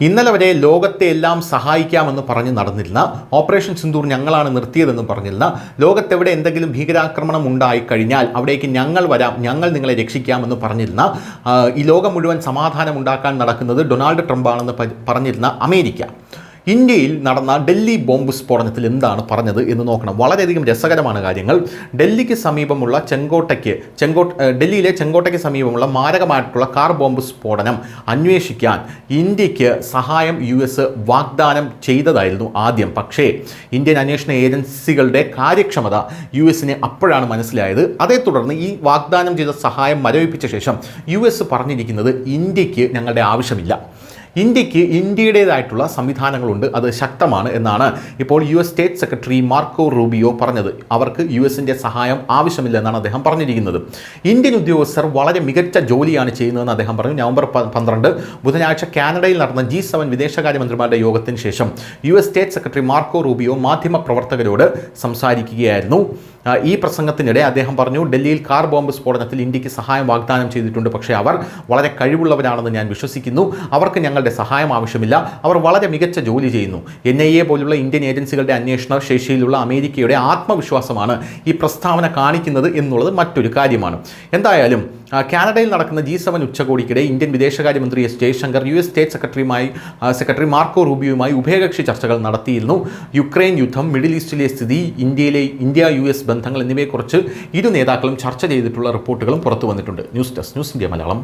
ഇന്നലെ വരെ ലോകത്തെ എല്ലാം സഹായിക്കാമെന്ന് പറഞ്ഞ് നടന്നിരുന്ന ഓപ്പറേഷൻ സിന്ദൂർ ഞങ്ങളാണ് നിർത്തിയതെന്ന് പറഞ്ഞിരുന്ന ലോകത്തെവിടെ എന്തെങ്കിലും ഭീകരാക്രമണം ഉണ്ടായി കഴിഞ്ഞാൽ അവിടേക്ക് ഞങ്ങൾ വരാം ഞങ്ങൾ നിങ്ങളെ രക്ഷിക്കാമെന്ന് പറഞ്ഞിരുന്ന ഈ ലോകം മുഴുവൻ സമാധാനം ഉണ്ടാക്കാൻ നടക്കുന്നത് ഡൊണാൾഡ് ട്രംപാണെന്ന് ആണെന്ന് പറഞ്ഞിരുന്ന അമേരിക്ക. ഇന്ത്യയിൽ നടന്ന ഡൽഹി ബോംബ് സ്ഫോടനത്തിൽ എന്താണ് പറഞ്ഞത് എന്ന് നോക്കണം. വളരെയധികം രസകരമാണ് കാര്യങ്ങൾ. ഡൽഹിക്ക് സമീപമുള്ള ചെങ്കോട്ടയ്ക്ക് ചെങ്കോട്ട ഏഹ് ഡൽഹിയിലെ ചെങ്കോട്ടയ്ക്ക് സമീപമുള്ള മാരകമായിട്ടുള്ള കാർ ബോംബ് സ്ഫോടനം അന്വേഷിക്കാൻ ഇന്ത്യയ്ക്ക് സഹായം യു എസ് വാഗ്ദാനം ചെയ്തതായിരുന്നു ആദ്യം. പക്ഷേ ഇന്ത്യൻ അന്വേഷണ ഏജൻസികളുടെ കാര്യക്ഷമത യു എസിന് അപ്പോഴാണ് മനസ്സിലായത്. അതേ തുടർന്ന് ഈ വാഗ്ദാനം ചെയ്ത സഹായം മരവിപ്പിച്ച ശേഷം യു എസ് പറഞ്ഞിരിക്കുന്നത് ഇന്ത്യയ്ക്ക് ഞങ്ങളുടെ ആവശ്യമില്ല. ഇന്ത്യയ്ക്ക് ഇന്ത്യയുടേതായിട്ടുള്ള സംവിധാനങ്ങളുണ്ട്. അത് ശക്തമാണ് എന്നാണ് ഇപ്പോൾ U S state secretary Marco Rubio പറഞ്ഞത്. അവർക്ക് യു എസിന്റെ സഹായം ആവശ്യമില്ലെന്നാണ് അദ്ദേഹം പറഞ്ഞിരിക്കുന്നത്. ഇന്ത്യൻ ഉദ്യോഗസ്ഥർ വളരെ മികച്ച ജോലിയാണ് ചെയ്യുന്നതെന്ന് അദ്ദേഹം പറഞ്ഞു. നവംബർ പന്ത്രണ്ട് ബുധനാഴ്ച കാനഡയിൽ നടന്ന ജി സെവൻ വിദേശകാര്യമന്ത്രിമാരുടെ യോഗത്തിന് ശേഷം U S state secretary Marco Rubio മാധ്യമപ്രവർത്തകരോട് സംസാരിക്കുകയായിരുന്നു. ഈ പ്രസംഗത്തിനിടെ അദ്ദേഹം പറഞ്ഞു ഡൽഹിയിൽ കാർ ബോംബ് സ്ഫോടനത്തിൽ ഇന്ത്യയ്ക്ക് സഹായം വാഗ്ദാനം ചെയ്തിട്ടുണ്ട്. പക്ഷേ അവർ വളരെ കഴിവുള്ളവരാണെന്ന് ഞാൻ വിശ്വസിക്കുന്നു. അവർക്ക് ഞങ്ങളുടെ സഹായം ആവശ്യമില്ല. അവർ വളരെ മികച്ച ജോലി ചെയ്യുന്നു. എൻ ഐ എ പോലുള്ള ഇന്ത്യൻ ഏജൻസികളുടെ അന്വേഷണ ശേഷിയിലുള്ള അമേരിക്കയുടെ ആത്മവിശ്വാസമാണ് ഈ പ്രസ്താവന കാണിക്കുന്നത് എന്നുള്ളത് മറ്റൊരു കാര്യമാണ്. എന്തായാലും കാനഡയിൽ നടക്കുന്ന ജി സെവൻ ഉച്ചകോടിക്കിടെ ഇന്ത്യൻ വിദേശകാര്യമന്ത്രി S Jaishankar U S state സെക്രട്ടറിയുമായി secretary Marco റൂബിയുമായി ഉഭയകക്ഷി ചർച്ചകൾ നടത്തിയിരുന്നു. യുക്രൈൻ യുദ്ധം മിഡിൽ ഈസ്റ്റിലെ സ്ഥിതി ഇന്ത്യയിലെ ഇന്ത്യ യു എസ് ബന്ധങ്ങൾ എന്നിവയെക്കുറിച്ച് ഇരു നേതാക്കളും ചർച്ച ചെയ്തിട്ടുള്ള റിപ്പോർട്ടുകളും പുറത്തു വന്നിട്ടുണ്ട്. News desk news India Malayalam.